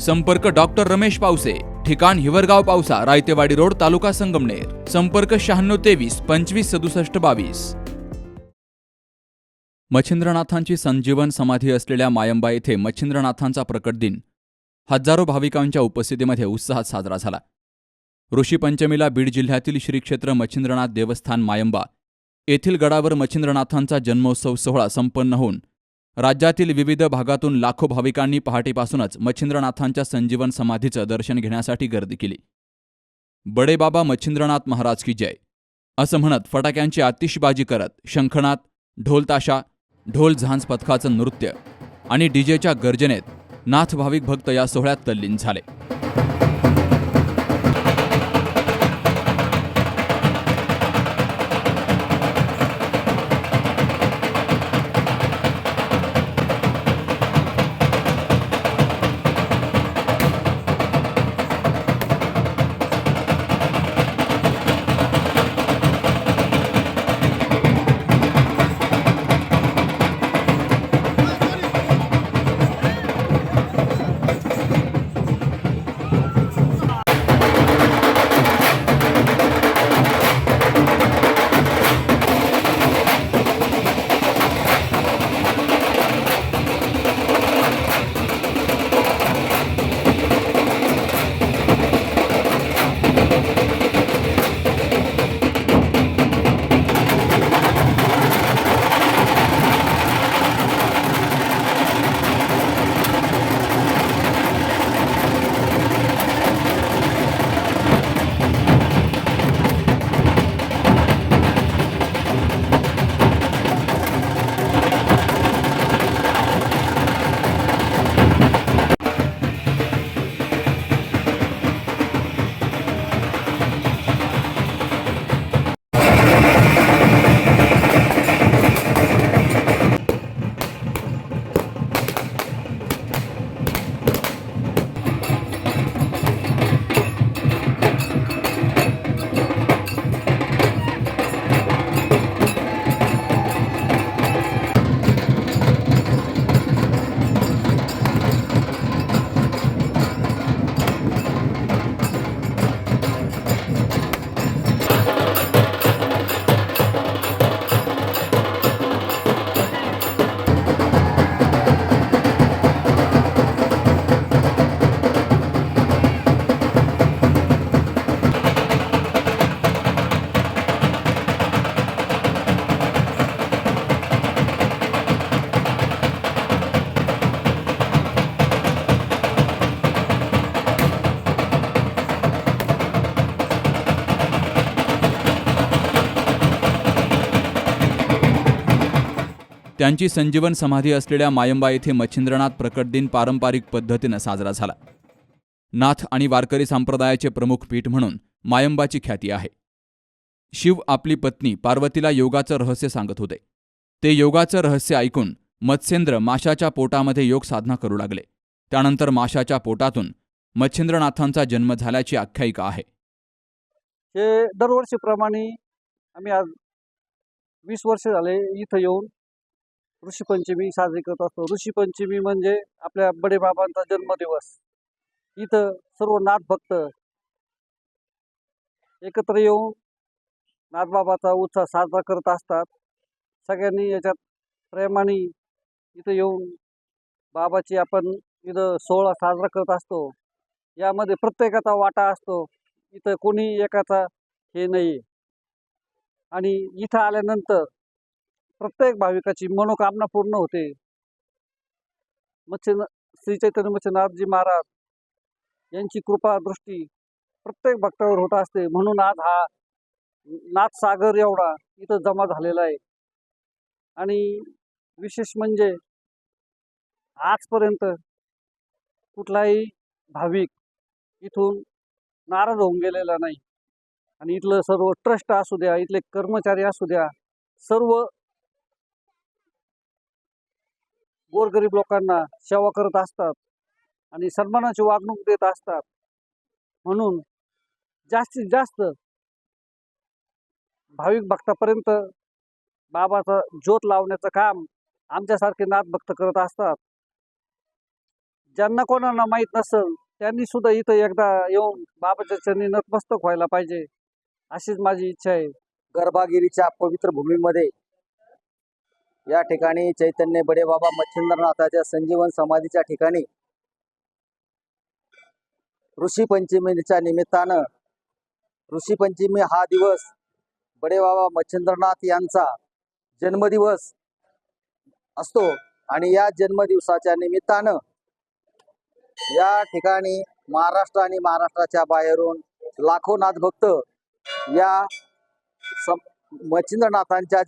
संपर्क डॉक्टर रमेश पावसे ठिकाण हिवरगाव पावसा रायतेवाडी रोड तालुका संगमनेर. संपर्क शहाण्णव तेवीस पंचवीस सदुसष्ट बावीस. मच्छिंद्रनाथांची संजीवन समाधी असलेल्या मायंबा येथे मच्छिंद्रनाथांचा प्रकट दिन. हजारो भाविकांच्या उपस्थितीमध्ये उत्साहात साजरा झाला. ऋषीपंचमीला बीड जिल्ह्यातील श्री क्षेत्र मच्छिंद्रनाथ देवस्थान मायंबा येथील गडावर मच्छिंद्रनाथांचा जन्मोत्सव सोहळा संपन्न होऊन राज्यातील विविध भागातून लाखो भाविकांनी पहाटेपासूनच मच्छिंद्रनाथांच्या संजीवन समाधीचं दर्शन घेण्यासाठी गर्दी केली. बडेबाबा मच्छिंद्रनाथ महाराज की जय. असं म्हणत फटाक्यांची आतिषबाजी करत शंखनाथ ढोलताशा ढोल झांज पथकाचं नृत्य आणि डीजेच्या गर्जनेत नाथभाविक भक्त या सोहळ्यात तल्लीन झाले. त्यांची संजीवन समाधी असलेल्या मायंबा येथे मच्छिंद्रनाथ प्रकट दिन पारंपरिक पद्धतीनं साजरा झाला. नाथ आणि वारकरी संप्रदायाचे प्रमुख पीठ म्हणून मायंबाची ख्याती आहे. शिव आपली पत्नी पार्वतीला योगाचं रहस्य सांगत होते. ते योगाचं रहस्य ऐकून मत्स्येंद्र माशाच्या पोटामध्ये योग साधना करू लागले. त्यानंतर माशाच्या पोटातून मच्छिंद्रनाथांचा जन्म झाल्याची आख्यायिका आहे. हे दरवर्षीप्रमाणे आम्ही आज वीस वर्ष झाले इथं येऊन ऋषीपंचमी साजरी करत असतो. ऋषीपंचमी म्हणजे आपल्या बडेबाबांचा जन्मदिवस. इथं सर्व नाथभक्त एकत्र येऊन नाथबाबाचा उत्सव साजरा करत असतात. सगळ्यांनी याच्यात प्रेमाने इथं येऊन बाबाची आपण इथं सोहळा साजरा करत असतो. यामध्ये प्रत्येकाचा वाटा असतो. इथं कोणी एकाचा हे नाही आणि इथं आल्यानंतर प्रत्येक भाविकाची मनोकामना पूर्ण होते. मच्छ श्री चैतन्य मच्छनाथजी महाराज यांची कृपा दृष्टी प्रत्येक भक्तावर होत असते. म्हणून आज हा नाथ सागर एवढा इथं जमा झालेला आहे. आणि विशेष म्हणजे आजपर्यंत कुठलाही भाविक इथून नाराज होऊन गेलेला नाही. आणि इथलं सर्व ट्रस्ट असू द्या इथले कर्मचारी असू द्या सर्व गोरगरीब लोकांना सेवा करत असतात आणि सन्मानाची वागणूक देत असतात. म्हणून जास्तीत जास्त भाविक भक्तापर्यंत बाबाचा ज्योत लावण्याचं काम आमच्यासारखे नाथ भक्त करत असतात. ज्यांना कोणाला माहीत नसेल त्यांनी सुद्धा इथं एकदा येऊन बाबाच्या चरणी नतमस्तक व्हायला पाहिजे अशीच माझी इच्छा आहे. गर्भागिरीच्या पवित्र भूमीमध्ये या ठिकाणी चैतन्य बडे बाबा मच्छिंद्रनाथाच्या संजीवन समाधीच्या ठिकाणी ऋषी पंचमीच्या निमित्तानं ऋषी पंचमी हा दिवस बडे बाबा मच्छिंद्रनाथ यांचा जन्मदिवस असतो. आणि या जन्मदिवसाच्या निमित्तानं या ठिकाणी महाराष्ट्र आणि महाराष्ट्राच्या बाहेरून लाखो नाथभक्त या सम मच्छिंद्रनाथांच्या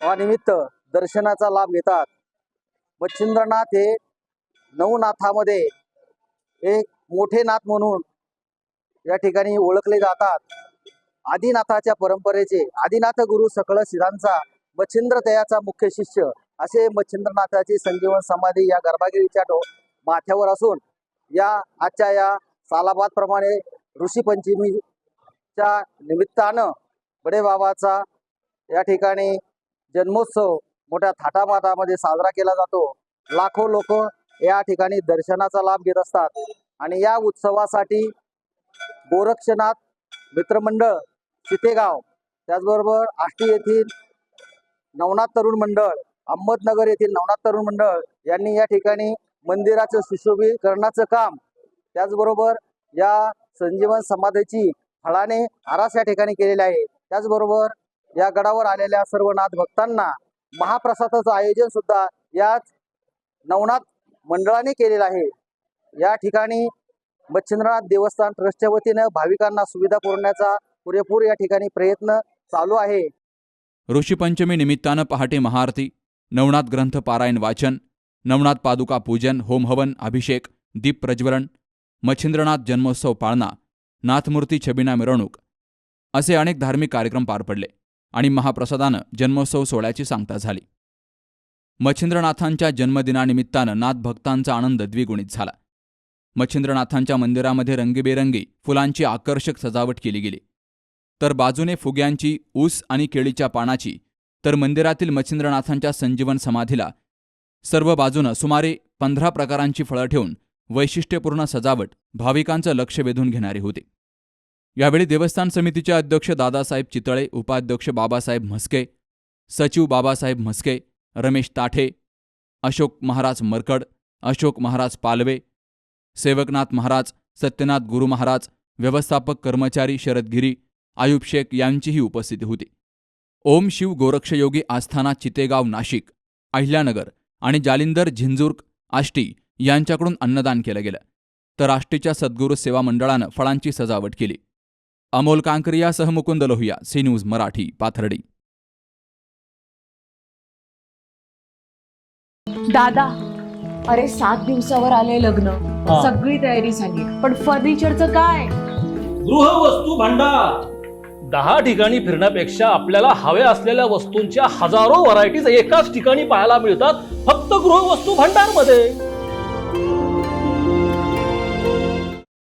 निमित्त दर्शनाचा लाभ घेतात. मच्छिंद्रनाथ हे नवनाथामध्ये एक मोठे नाथ म्हणून या ठिकाणी ओळखले जातात. आदिनाथाच्या परंपरेचे आदिनाथ गुरु सकळ शिरांचा मच्छिंद्र तयाचा मुख्य शिष्य असे मच्छिंद्रनाथाची संजीवन समाधी या गर्भागिरीच्या डो माथ्यावर असून या आजच्या या सालाबादप्रमाणे प्रमाणे ऋषीपंचमीच्या निमित्तानं बडे बाबाचा या ठिकाणी जन्मोत्सव मोठ्या थाटामाटामध्ये साजरा केला जातो. लाखो लोक या ठिकाणी दर्शनाचा लाभ घेत असतात. आणि या उत्सवासाठी गोरक्षनाथ मित्रमंडळ चितेगाव त्याचबरोबर आष्टी येथील नवनाथ तरुण मंडळ अहमदनगर येथील नवनाथ तरुण मंडळ यांनी या ठिकाणी मंदिराचं सुशोभीकरणाचं काम त्याचबरोबर या संजीवन समाधीची फळाने आरास या ठिकाणी केलेले आहे. त्याचबरोबर या गडावर आलेल्या सर्व नाथ भक्तांना महाप्रसादाचं आयोजन सुद्धा याच नवनाथ मंडळाने केलेलं आहे. या ठिकाणी मच्छिंद्रनाथ देवस्थान ट्रस्टच्या वतीनं भाविकांना सुविधा पुरवण्याचा पुरेपूर या ठिकाणी प्रयत्न चालू आहे. ऋषीपंचमी निमित्तानं पहाटे महाआरती नवनाथ ग्रंथ पारायण वाचन नवनाथ पादुका पूजन होमहवन अभिषेक दीप प्रज्वलन मच्छिंद्रनाथ जन्मोत्सव पाळणा नाथमूर्ती छबिना मिरवणूक असे अनेक धार्मिक कार्यक्रम पार पडले. आणि महाप्रसादानं जन्मोत्सव सोहळ्याची सांगता झाली. मच्छिंद्रनाथांच्या जन्मदिनानिमित्तानं नाथ भक्तांचा आनंद द्विगुणित झाला. मच्छिंद्रनाथांच्या मंदिरामध्ये रंगीबेरंगी फुलांची आकर्षक सजावट केली गेली. तर बाजूने फुग्यांची ऊस आणि केळीच्या पानाची तर मंदिरातील मच्छिंद्रनाथांच्या संजीवन समाधीला सर्व बाजूनं सुमारे पंधरा प्रकारांची फळं ठेवून वैशिष्ट्यपूर्ण सजावट भाविकांचं लक्ष वेधून घेणारी होती. यावेळी देवस्थान समितीचे अध्यक्ष दादासाहेब चितळे उपाध्यक्ष बाबासाहेब म्हस्के सचिव बाबासाहेब म्हस्के रमेश ताठे अशोक महाराज मरकड अशोक महाराज पालवे सेवकनाथ महाराज सत्यनाथ गुरु महाराज व्यवस्थापक कर्मचारी शरद गिरी आयुब शेख यांचीही उपस्थिती होती. ओम शिव गोरक्षयोगी आस्थाना चितेगाव नाशिक अहिल्यानगर आणि जालिंदर झिंजुर्क आष्टी यांच्याकडून अन्नदान केलं गेलं. तर आष्टीच्या सद्गुरू सेवा मंडळानं फळांची सजावट केली. अमोल कांकरियासह मुकुंद लोहिया सी न्यूज मराठी पाथर्डी. दादा अरे सात दिवसावर आले लग्न. हा. सगळी तयारी झाली पण फर्निचरचं काय? गृहवस्तू भांडार. दहा ठिकाणी फिरण्यापेक्षा आपल्याला हव्या असलेल्या वस्तूंच्या हजारो व्हरायटीज एकाच ठिकाणी पाहायला मिळतात फक्त गृहवस्तू भांडारमध्ये